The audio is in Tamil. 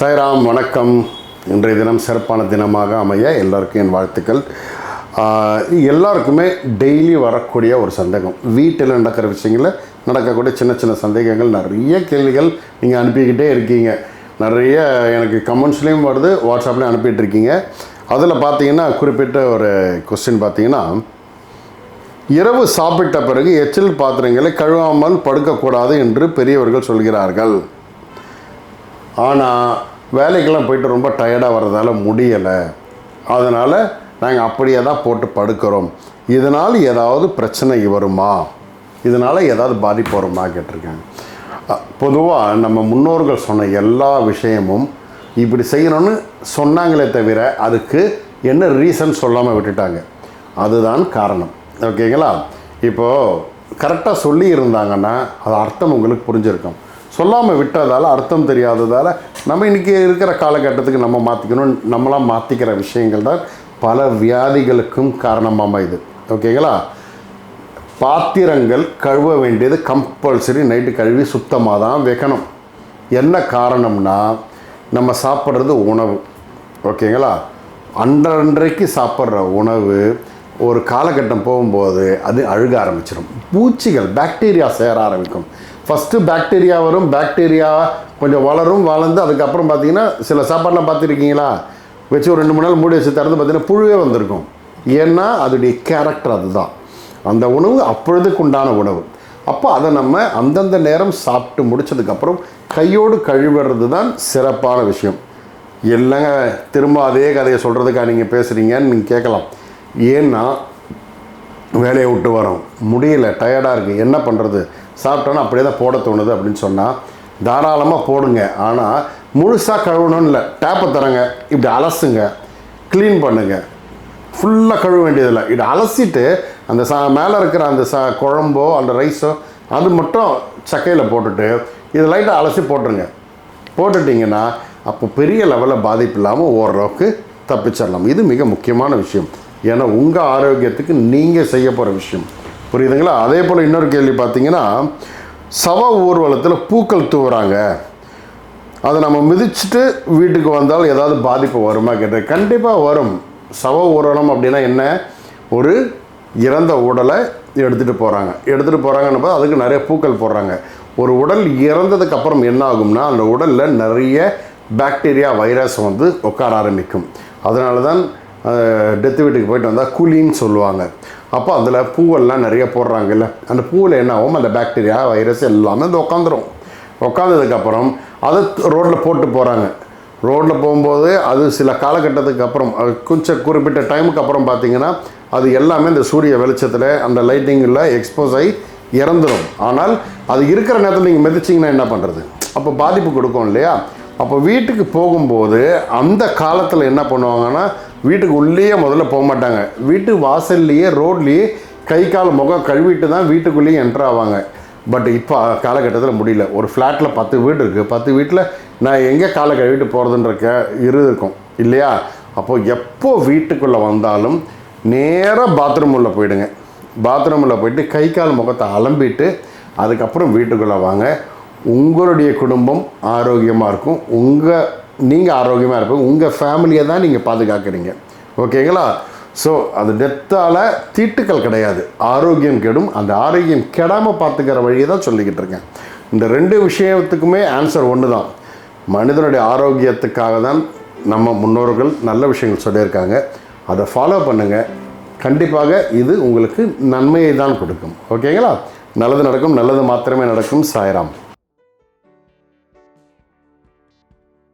சாய்ராம் வணக்கம். இன்றைய தினம் சிறப்பான தினமாக அமைய எல்லாருக்கும் என் வாழ்த்துக்கள். எல்லாருக்குமே டெய்லி வரக்கூடிய ஒரு சந்தேகம். வீட்டில் நடக்கிற விஷயங்களில் நடக்கக்கூடிய சின்ன சின்ன சந்தேகங்கள் நிறைய கேள்விகள் நீங்கள் அனுப்பிக்கிட்டே இருக்கீங்க. நிறைய எனக்கு கமெண்ட்ஸ்லேயும் வருது வாட்ஸ்அப்லேயும் அனுப்பிட்டு இருக்கீங்க. அதில் பார்த்தீங்கன்னா குறிப்பிட்ட ஒரு கொஸ்டின் பார்த்தீங்கன்னா இரவு சாப்பிட்ட பிறகு எச்சில் பாத்திரங்களை கழுவாமல் படுக்கக்கூடாது என்று பெரியவர்கள் சொல்கிறார்கள். ஆனால் வேலைக்கெல்லாம் போயிட்டு ரொம்ப டயர்டாக வர்றதால முடியலை. அதனால் நாங்கள் அப்படியே தான் போட்டு படுக்கிறோம். இதனால் ஏதாவது பிரச்சனை வருமா? இதனால் ஏதாவது பாதிப்பு வருமா கேட்டிருக்காங்க. பொதுவாக நம்ம முன்னோர்கள் சொன்ன எல்லா விஷயமும் இப்படி செய்யணும்னு சொன்னாங்களே தவிர அதுக்கு என்ன ரீசன் சொல்லாமல் விட்டுட்டாங்க. அதுதான் காரணம். ஓகேங்களா இப்போது கரெக்டாக சொல்லி இருந்தாங்கன்னா அது அர்த்தம் உங்களுக்கு புரிஞ்சிருக்கும். சொல்லாமல் விட்டதால் அர்த்தம் தெரியாததால் நம்ம இன்றைக்கி இருக்கிற காலகட்டத்துக்கு நம்ம மாற்றிக்கணும் நம்மளாம் மாற்றிக்கிற விஷயங்கள் தான் பல வியாதிகளுக்கும் காரணமாக இது ஓகேங்களா? பாத்திரங்கள் கழுவ வேண்டியது கம்பல்சரி நைட்டு கழுவி சுத்தமாக தான் வைக்கணும். என்ன காரணம்னா நம்ம சாப்பிட்றது உணவு. ஓகேங்களா? அன்றன்றைக்கு சாப்பிட்ற உணவு ஒரு காலகட்டம் போகும்போது அது அழுக ஆரம்பிச்சிடும் பூச்சிகள் பாக்டீரியா சேர ஆரம்பிக்கும். ஃபஸ்ட்டு பாக்டீரியா வரும் பாக்டீரியா கொஞ்சம் வளரும் வளர்ந்து அதுக்கப்புறம் பார்த்தீங்கன்னா சில சாப்பாடெலாம் பார்த்துருக்கீங்களா? வச்சு ஒரு ரெண்டு மூணு நாள் மூடி வச்சு திறந்து பார்த்தீங்கன்னா புழுவே வந்திருக்கும். ஏன்னா அதோடைய கேரக்டர் அதுதான். அந்த உணவு அப்பொழுதுக்கு உண்டான உணவு. அப்போ அதை நம்ம அந்தந்த நேரம் சாப்பிட்டு முடிச்சதுக்கப்புறம் கையோடு கழுவுறது தான் சிறப்பான விஷயம். இல்லைங்க திரும்ப அதே கதையை சொல்கிறதுக்காக நீங்கள் பேசுகிறீங்கன்னு நீங்கள் கேட்கலாம். ஏன்னா வேலையை விட்டு வரோம். முடியல டயர்டாக இருக்குது என்ன பண்ணுறது சாப்பிட்டோன்னா அப்படியே தான் போட தோணுது அப்படின்னு சொன்னால் தாராளமாக போடுங்க. ஆனால் முழுசாக கழுவணும்னு இல்லை. டேப்பை தரங்க. இப்படி அலசுங்க. க்ளீன் பண்ணுங்க. ஃபுல்லாக கழுவ வேண்டியதில்லை. இது அலசிட்டு அந்த சா மேலே இருக்கிற அந்த சா குழம்போ அந்த ரைஸோ அது மட்டும் சக்கையில் போட்டுட்டு இது லைட்டாக அலசி போட்டுருங்க. போட்டுட்டிங்கன்னா அப்போ பெரிய லெவலில் பாதிப்பு இல்லாமல் ஓரளவுக்கு தப்பிச்சிடலாம். இது மிக முக்கியமான விஷயம். ஏன்னா உங்கள் ஆரோக்கியத்துக்கு நீங்கள் செய்ய போகிற விஷயம். புரியுதுங்களா? அதே போல் இன்னொரு கேள்வி பார்த்தீங்கன்னா சவ ஊர்வலத்தில் பூக்கள் தூவுறாங்க. அதை நம்ம மிதிச்சுட்டு வீட்டுக்கு வந்தால் ஏதாவது பாதிப்பு வருமா கேட்டேன். கண்டிப்பாக வரும். சவ ஊர்வலம் அப்படின்னா என்ன? ஒரு இறந்த உடலை எடுத்துகிட்டு போகிறாங்க எடுத்துகிட்டு போகிறாங்கன்னு அதுக்கு நிறைய பூக்கள் போடுறாங்க. ஒரு உடல் இறந்ததுக்கு அப்புறம் என்ன ஆகும்னா அந்த உடலில் நிறைய பாக்டீரியா வைரஸ் வந்து உட்கார ஆரம்பிக்கும். அதனால தான் டெத்து வீட்டுக்கு போயிட்டு வந்தால் குழின்னு சொல்லுவாங்க. அப்போ அதில் பூவெல்லாம் நிறைய போடுறாங்கல்ல. அந்த பூவில் என்ன ஆகும்? அந்த பாக்டீரியா வைரஸ் எல்லாமே அது உட்காந்துரும் உட்காந்ததுக்கப்புறம் அதை ரோட்டில் போட்டு போகிறாங்க ரோட்டில் போகும்போது அது சில காலகட்டத்துக்கு அப்புறம் கொஞ்சம் குறிப்பிட்ட டைமுக்கு அப்புறம் பார்த்தீங்கன்னா அது எல்லாமே இந்த சூரிய வெளிச்சத்தில் அந்த லைட்டிங்கில் எக்ஸ்போஸ் ஆகி இறந்துடும் ஆனால் அது இருக்கிற நேரத்தில் நீங்கள் மிதிச்சிங்கன்னா என்ன பண்ணுறது அப்போ பாதிப்பு கொடுக்கும் இல்லையா? அப்போ வீட்டுக்கு போகும்போது அந்த காலத்தில் என்ன பண்ணுவாங்கன்னா வீட்டுக்கு உள்ளேயே முதல்ல போக மாட்டாங்க. வீட்டு வாசல்லையே ரோட்லேயே கை கால் முகம் கழுவிட்டு தான் வீட்டுக்குள்ளேயே என்ட்ரு ஆவாங்க. பட் இப்போ காலகட்டத்தில் முடியல. ஒரு ஃப்ளாட்டில் பத்து வீடு இருக்குது பத்து வீட்டில் நான் எங்கே காலை கழுவிட்டு போகிறதுன்ற கே இரு இருக்கும். இல்லையா? அப்போது எப்போ வீட்டுக்குள்ளே வந்தாலும் நேராக பாத்ரூம் உள்ளே போயிடுங்க. பாத்ரூம் உள்ளே போயிட்டு கை கால் முகத்தை அலம்பிட்டு அதுக்கப்புறம் வீட்டுக்குள்ளே வாங்க. உங்களுடைய குடும்பம் ஆரோக்கியமாக இருக்கும். உங்கள் நீங்கள் ஆரோக்கியமாக இருப்பீங்க. உங்கள் ஃபேமிலியை தான் நீங்கள் பாதுகாக்கிறீங்க. ஓகேங்களா? ஸோ அது டெத்தால் தீட்டுக்கள் கிடையாது. ஆரோக்கியம் கெடும். அந்த ஆரோக்கியம் கெடாமல் பார்த்துக்கிற வழியை தான் சொல்லிக்கிட்டு இருக்கேன். இந்த ரெண்டு விஷயத்துக்குமே ஆன்சர் ஒன்று தான் மனிதனுடைய ஆரோக்கியத்துக்காக தான் நம்ம முன்னோர்கள் நல்ல விஷயங்கள் சொல்லியிருக்காங்க. அதை ஃபாலோ பண்ணுங்கள் கண்டிப்பாக இது உங்களுக்கு நன்மையை தான் கொடுக்கும். ஓகேங்களா? நல்லது நடக்கும். நல்லது மாத்திரமே நடக்கும். சாய்ராம்.